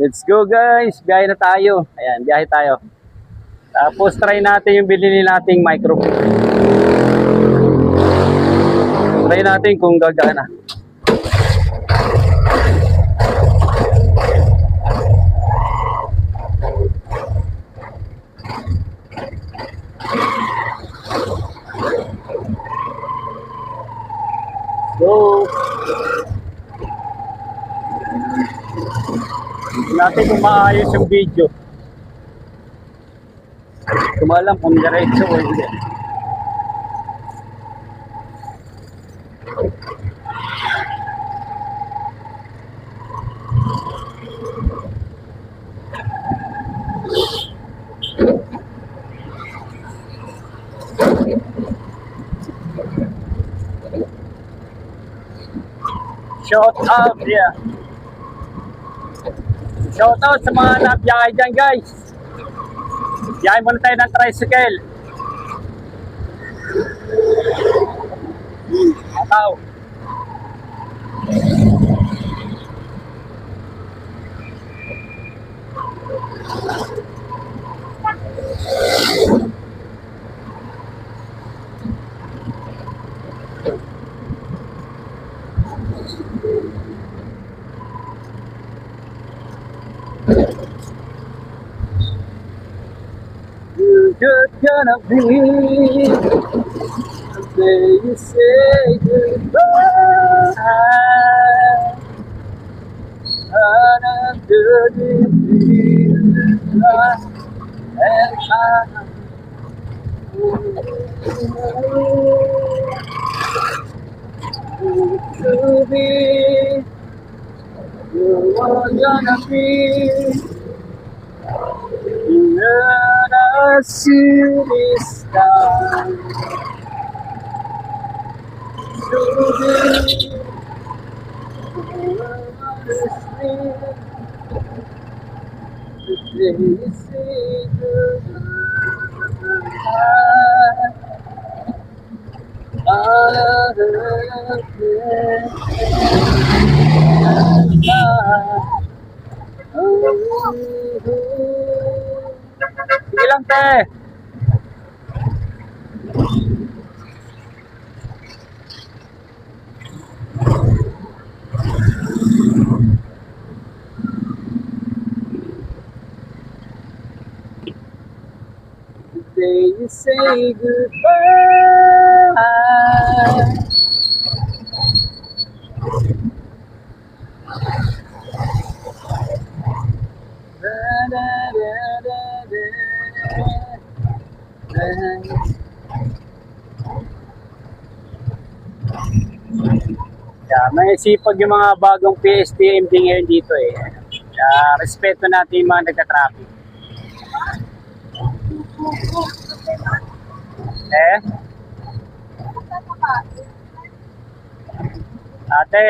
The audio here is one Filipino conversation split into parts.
Let's go guys, biyahe na tayo. Ayan, biyahe tayo. Tapos try natin yung binili nating microphone. Try natin kung gagana. Go! Natin kung maayos yung video. Kung alam kung diretso o hindi. Shout out, yeah. Shout out sa mga nabiyahe dyan, guys. Biyahe muna tayo ng tricycle. Ataw. You're gonna be the day you say goodbye. The moonlight and I to be you are gonna be the city sky. Oh, Sige lang, te. The day you say goodbye. Yeah, may sipag yung mga bagong PSTMD ngayon dito eh. Kaya respeto natin yung mga nagka-traffic. Eh? Ate,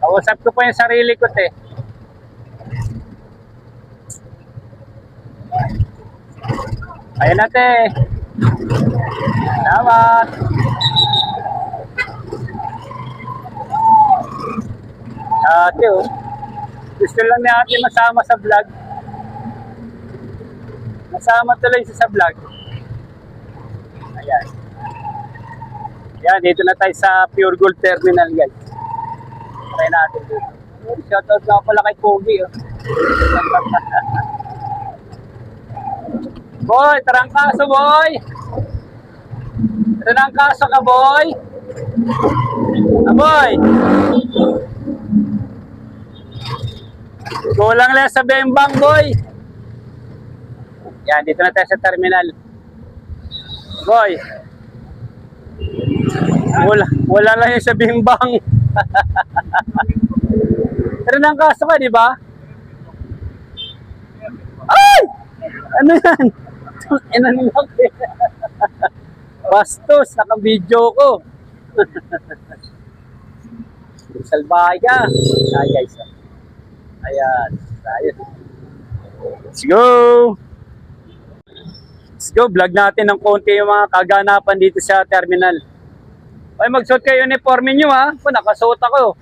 kausap ko pa yung sarili ko, te. Ayun na, te. Salamat. Ate, oh. Gusto lang ni ate masama sa vlog. Masama tuloy siya sa vlog. Ayan. Yan, dito na tayo sa Pure Gold Terminal, guys. Try natin dito. Shoutout nga pala kay Pogi, oh. boy, tarangkaso, boy! Tarangkaso ka, boy! Ah, boy! Kulang lang sa bembang, boy! Yan, dito na tayo sa terminal. Boy! Wala, wala lang yung sa bimbang. Pero nang kaso ka, di ba? Ay! Ano yan? Ina ng laki. Bastos, naka-video ko. Salbahay ka. Ay, guys. Ayan. Ayun. Let's go! Let's go, vlog natin ng konti yung mga kaganapan dito sa terminal. Ay, magsuot kayo uniforme nyo ha. Pa, nakasuot ako.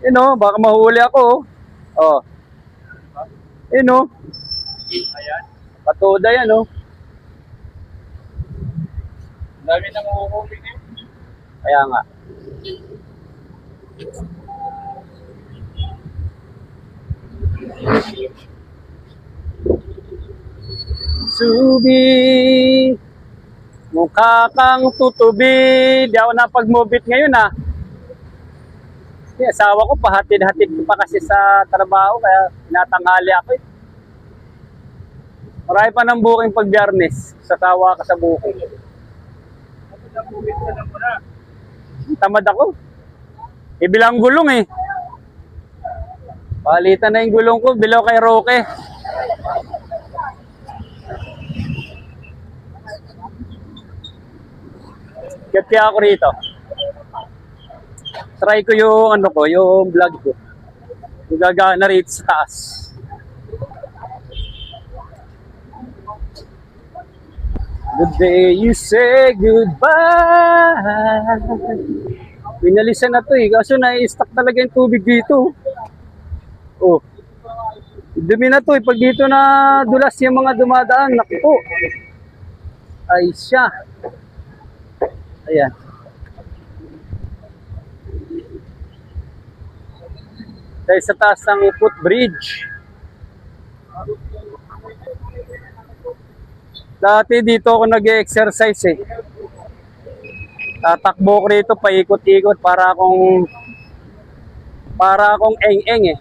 Yun o, baka mahuli ako. Oh, Eh no, Ayan. Patoda yan oh. Ang dami nang uuwi ngayon. Kaya nga. Subi, mukha kang tutubi. Di ako napag-move it ngayon ah. Yung asawa ko, pahatid-hatid ko pa kasi sa trabaho, kaya tinatanghali ako eh. Marami pa ng booking pag biyernes. Sa tawa ka sa booking. Tamad ako. Ibilang gulong eh. Palitan na yung gulong ko, bilaw kay Roque. Kaya ako rito. Try ko yung ano ko, yung vlog ko. Yung gagana rito sa taas. The day you say goodbye. Pinalisan na to eh. Kaso na-stuck talaga yung tubig dito. Oh. Dumi na to eh. Pag dito na dulas yung mga dumadaan, naku. Ay siya. Ayan. Dahil sa taas ng footbridge. Dati dito ako nag-exercise eh. Tatakbo ko rito, paikot-ikot para akong para akong eng-eng eh.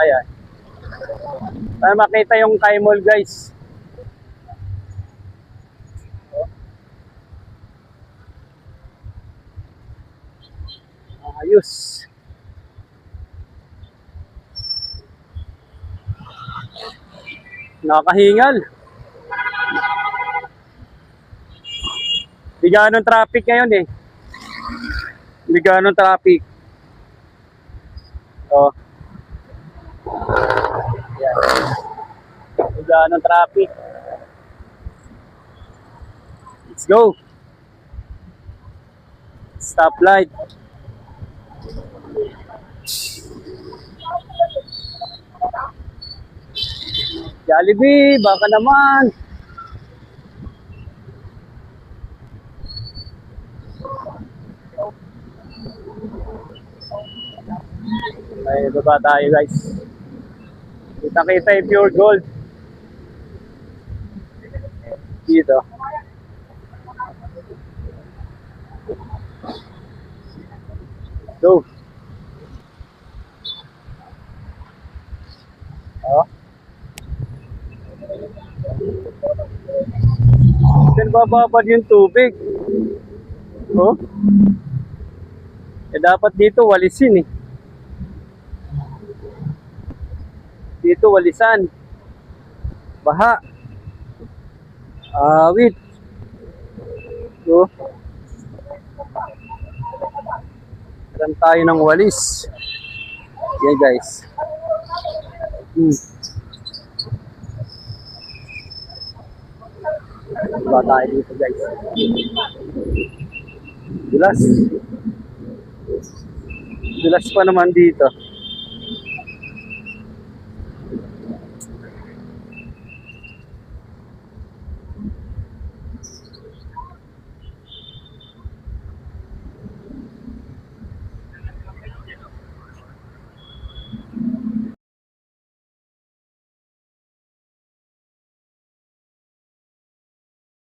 Ayan. Para makita yung Kaimol guys. Ayos. Nakakahingal. Hindi ganun traffic ngayon eh. Hindi ganun traffic. Oh. Yan. Hindi ganun traffic. Let's go. Stoplight. Jollibee, baka naman. Ay, baba tayo guys. Kita-kita yung pure gold. Dito. Go. Bababad yung tubig. Oh. Eh dapat dito walisin eh. Dito walisan. Baha. Awit. Oh. Meron tayo ng walis. Yan guys. Hmm. Ba tayo dito guys. Dulas. Dulas pa naman dito.